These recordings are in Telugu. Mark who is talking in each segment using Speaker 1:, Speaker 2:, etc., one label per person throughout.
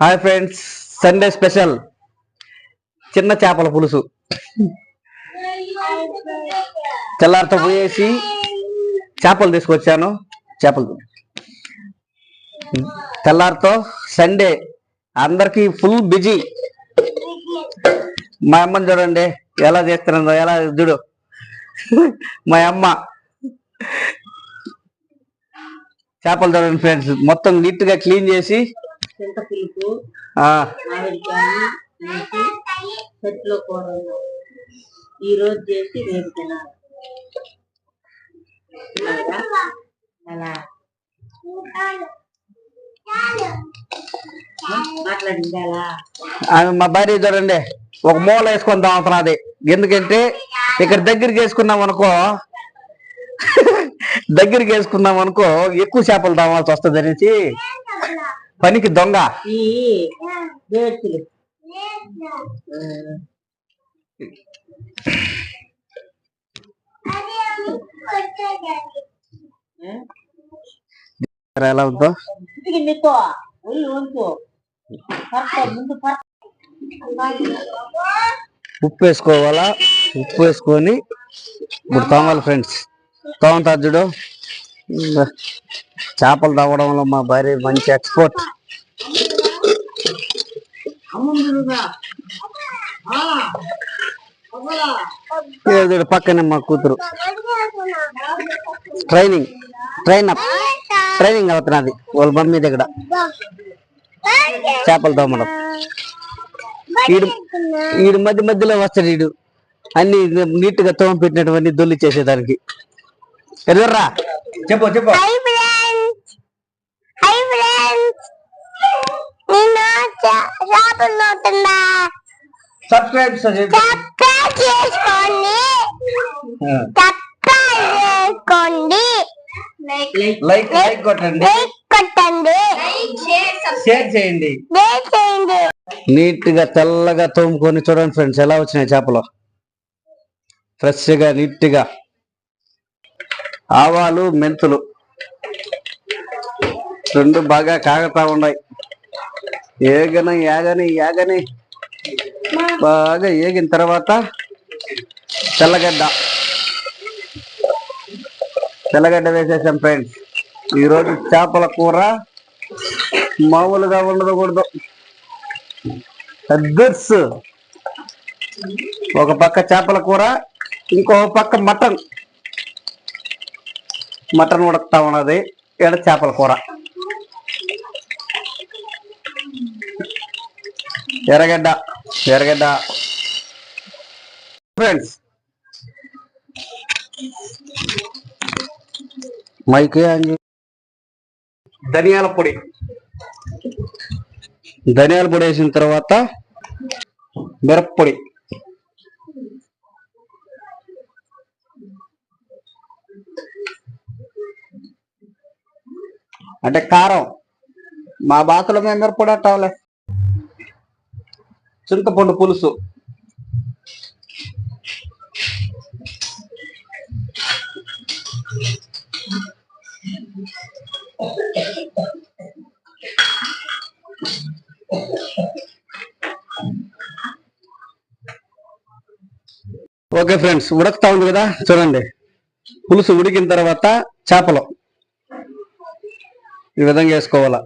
Speaker 1: Hi friends Sunday special. చిన్న చేపల పులుసు. తెల్లారితో పోయేసి చేపలు తీసుకొచ్చాను. చేపలు. తెల్లారితో సండే. అందరికి ఫుల్ బిజీ. మా అమ్మని చూడండి ఎలా చేస్తున్నదో ఎలా చూడు. మా అమ్మ. చేపలు చూడండి ఫ్రెండ్స్ మొత్తం నీట్గా క్లీన్ చేసి
Speaker 2: చింత పులుపు
Speaker 1: ఆ.
Speaker 2: మామిడికాయ వేసి చెట్లో కూర. ఈ రోజు చేసి రేపు తినాలి? అలా
Speaker 1: మా భార్య చూడండి ఒక మూల వేసుకొని తాగుతున్నది. ఎందుకంటే ఇక్కడ దగ్గరికి వేసుకున్నాం అనుకో దగ్గరికి వేసుకున్నాం అనుకో ఎక్కువ చేపలు తాగాల్సి వస్తుంది అనేసి పనికి దొంగ. ఎలా ఉందో? ఉప్పు వేసుకోవాలా? ఉప్పు వేసుకొని ఇప్పుడు తోమాలి ఫ్రెండ్స్ తోముతారు చూడు. ఇంగ చేపలు తవ్వడంలో మా భార్య మంచి ఎక్స్పోర్ట్ పక్కనే మా కూతురు. ట్రైనింగ్ ట్రైన్ అప్ ట్రైనింగ్ అవుతున్నది. వాళ్ళ మమ్మీ దగ్గర. చేపలు తోమడం వీడు వీడు మధ్య మధ్యలో వస్తాడు ఈడు. అన్ని నీట్గా తోమ పెట్టినటువంటి దొల్లి చేసేదానికి. ఎదుర్రా. చెప్పు చెప్పు.
Speaker 3: హై ఫ్రెండ్స్ హై ఫ్రెండ్స్ నేను చేపలు నోటుందా
Speaker 1: సబ్స్క్రైబ్
Speaker 3: సబ్స్క్రైబ్ చేసుకోండి. సబ్స్క్రైబ్ చేసుకోండి.
Speaker 1: లైక్ లైక్ కొట్టండి.
Speaker 3: లైక్ కొట్టండి.
Speaker 1: షేర్ చేయండి.
Speaker 3: షేర్ చేయండి.
Speaker 1: నీట్గా తెల్లగా తోముకొని చూడండి ఫ్రెండ్స్ ఎలా వచ్చినాయి చేపలు? ఫ్రెష్గా నీట్గా. ఆవాలు మెంతులు. రెండు బాగా కాగతా ఉన్నాయి. ఏగని ఏగని ఏగని. బాగా ఏగిన తర్వాత తెల్లగడ్డ. తెల్లగడ్డ వేసేసాం ఫ్రెండ్స్. ఈరోజు చేపల కూర మామూలుగా ఉండకూడదు. అద్దర్స్ ఒక పక్క చేపల కూర ఇంకో పక్క మటన్. మటన్ ఉడకతా ఉన్నది. ఇక్కడ చేపల కూర. ఎర్రగడ్డ ఎర్రగడ్డ. ఫ్రెండ్స్ మైక్ ధనియాల పొడి. ధనియాల పొడి వేసిన తర్వాత మిరప్పొడి. అంటే కారం. మా భాషలో మేము కూడా అంటాంలే చింతపండు పులుసు. ఓకే ఫ్రెండ్స్ ఉడకతా ఉంది కదా చూడండి. పులుసు ఉడికిన తర్వాత చేపలు. ఈ విధంగా వేసుకోవాలా?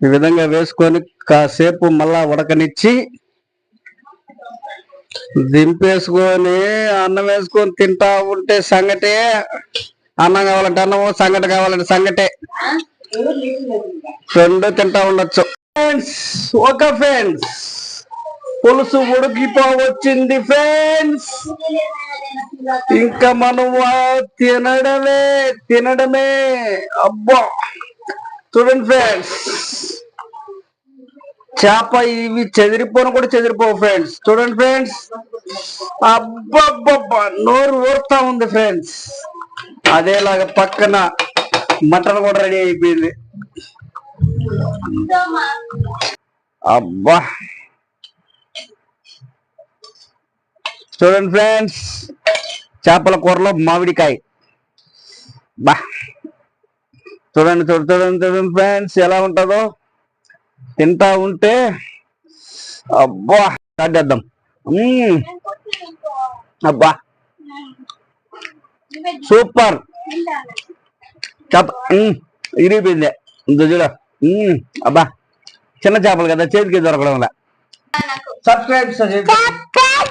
Speaker 1: ఈ విధంగా వేసుకొని కాసేపు మళ్ళా ఉడకనిచ్చి దింపేసుకొని అన్నం వేసుకొని తింటా ఉంటే సంగటే అన్నం కావాలంటే అన్నము సంగటి కావాలంటే సంగటే. రెండు తింటా ఉండొచ్చు. ఫ్రెండ్స్ ఒక ఫ్రెండ్స్ పులుసు ఉడికిపోవచ్చింది ఫ్రెండ్స్. ఇంకా మనం తినడమే తినడమే. అబ్బా. చూడండి ఫ్రెండ్స్. చేప ఇవి చెదిరిపోను కూడా చెదిరిపోవు ఫ్రెండ్స్. చూడండి ఫ్రెండ్స్. అబ్బబ్బబ్బా. నోరు ఊరుతా ఉంది ఫ్రెండ్స్. అదేలాగా పక్కన మటన్ కూడా రెడీ అయిపోయింది. అబ్బా. చూడండి ఫ్రెండ్స్ చేపల కూరలో మామిడికాయ. బా. చూడండి చూడండి చూడండి చూడండి ఫ్రెండ్స్ ఎలా ఉంటుందో. తింటా ఉంటే అబ్బా మ్మ్. అబ్బా. సూపర్. చేప. ఇరిగిపోయింది. ఇంకో చూడ. అబ్బా. చిన్న చేపలు కదా చేతికి దొరకడం వల్ల
Speaker 3: సబ్స్క్రైబ్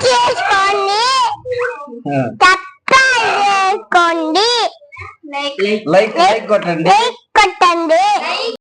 Speaker 3: చేసుకోండి
Speaker 2: లైక్
Speaker 1: లైక్ లైక్ కొట్టండి.
Speaker 3: లైక్ కొట్టండి.